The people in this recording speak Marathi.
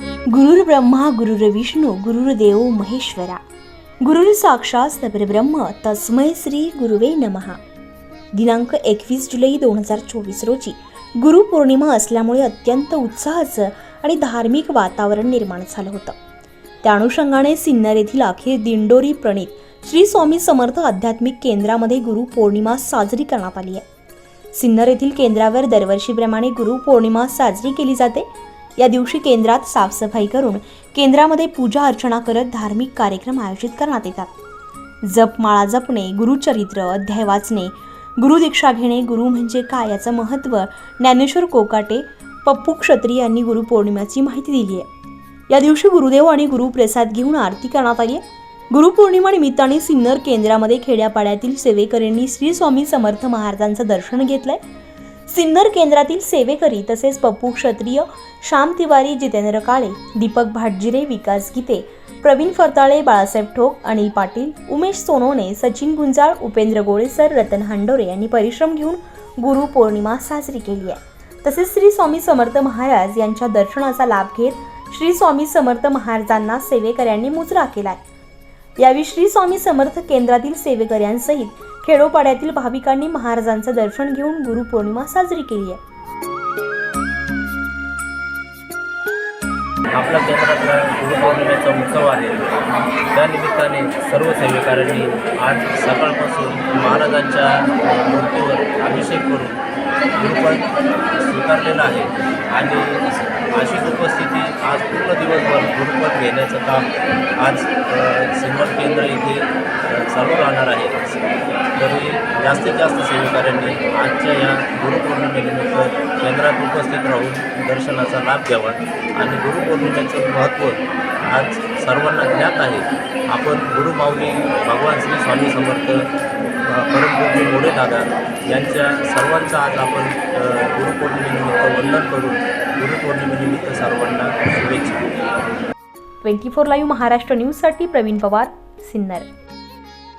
गुरुर् ब्रह्मा गुरुर्विष्णू गुरुर्देव महेश्वरा. गुरुर साक्षात परब्रह्म तस्मै श्री गुरुवे नमहा दिनांक एकवीस जुलै दोन हजार चोवीस रोजी गुरुपौर्णिमा असल्यामुळे अत्यंत उत्साहाचं आणि धार्मिक वातावरण निर्माण झालं होतं. त्या अनुषंगाने सिन्नर येथील अखेर दिंडोरी प्रणित श्री स्वामी समर्थ आध्यात्मिक केंद्रामध्ये गुरुपौर्णिमा साजरी करण्यात आली आहे. सिन्नर येथील केंद्रावर दरवर्षीप्रमाणे गुरुपौर्णिमा साजरी केली जाते. या दिवशी केंद्रात साफसफाई करून केंद्रामध्ये पूजा अर्चना करत धार्मिक कार्यक्रम आयोजित करण्यात येतात. जपमाळा जपणे गुरुचरित्र अध्याय वाचणे गुरुदीक्षा घेणे गुरु म्हणजे काय याचं महत्त्व ज्ञानेश्वर कोकाटे पप्पू क्षत्री यांनी गुरुपौर्णिमेची माहिती दिली आहे. या दिवशी गुरुदेव आणि गुरुप्रसाद घेऊन आरती करण्यात आली आहे. गुरुपौर्णिमा निमित्ताने सिन्नर केंद्रामध्ये खेड्यापाड्यातील सेवेकऱ्यांनी श्री स्वामी समर्थ महाराजांचं दर्शन घेतलंय. सिन्नर केंद्रातील सेवेकरी तसेच पप्पू क्षत्रिय श्याम तिवारी जितेंद्र काळे दीपक भाटजिरे विकास गीते प्रवीण फरताळे बाळासाहेब ठोक अनिल पाटील उमेश सोनवणे सचिन गुंजाळ उपेंद्र गोळेसर रतन हांडोरे यांनी परिश्रम घेऊन गुरु पौर्णिमा साजरी केली आहे. तसेच श्री स्वामी समर्थ महाराज यांच्या दर्शनाचा लाभ घेत श्री स्वामी समर्थ महाराजांना सेवेकऱ्यांनी मुजरा केला आहे यावेळी श्री स्वामी समर्थ केंद्रातील सेवेकऱ्यांसहित खेडोपाड्यातील भाविकांनी महाराजांचं दर्शन घेऊन गुरुपौर्णिमा साजरी केली आहे. आपल्या केंद्रातला गुरुपौर्णिमेचा उत्सव आहे. त्या निमित्ताने सर्व सेवेकऱ्यांनी आज सकाळपासून महाराजांच्या मूर्तीवर अभिषेक करून स्वीकारलेलं आहे. आणि अशीच उपस्थिती आज पूर्ण दिवसभर गुरुपद घेण्याचं काम आज अ, केंद्र इथे चालू राहणार आहे. तरी जास्तीत जास्त सेवेकऱ्यांनी आजच्या या गुरुपौर्णिमेनिमित्त केंद्रात उपस्थित राहून दर्शनाचा लाभ घ्यावा. आणि गुरुपौर्णिमेचं महत्त्व आज सर्वांना ज्ञात आहे आपण गुरुमाऊली भगवान श्री स्वामी समर्थ परमपूज्य मोरे दादा यांच्या सर्वांचं आज आपण गुरुपौर्णिमेनिमित्त वंदन करून गुरुपौर्णिमेनिमित्त सर्वांना शुभेच्छा. ट्वेंटी फोर लाईव्ह महाराष्ट्र न्यूजसाठी प्रवीण पवार सिन्नर.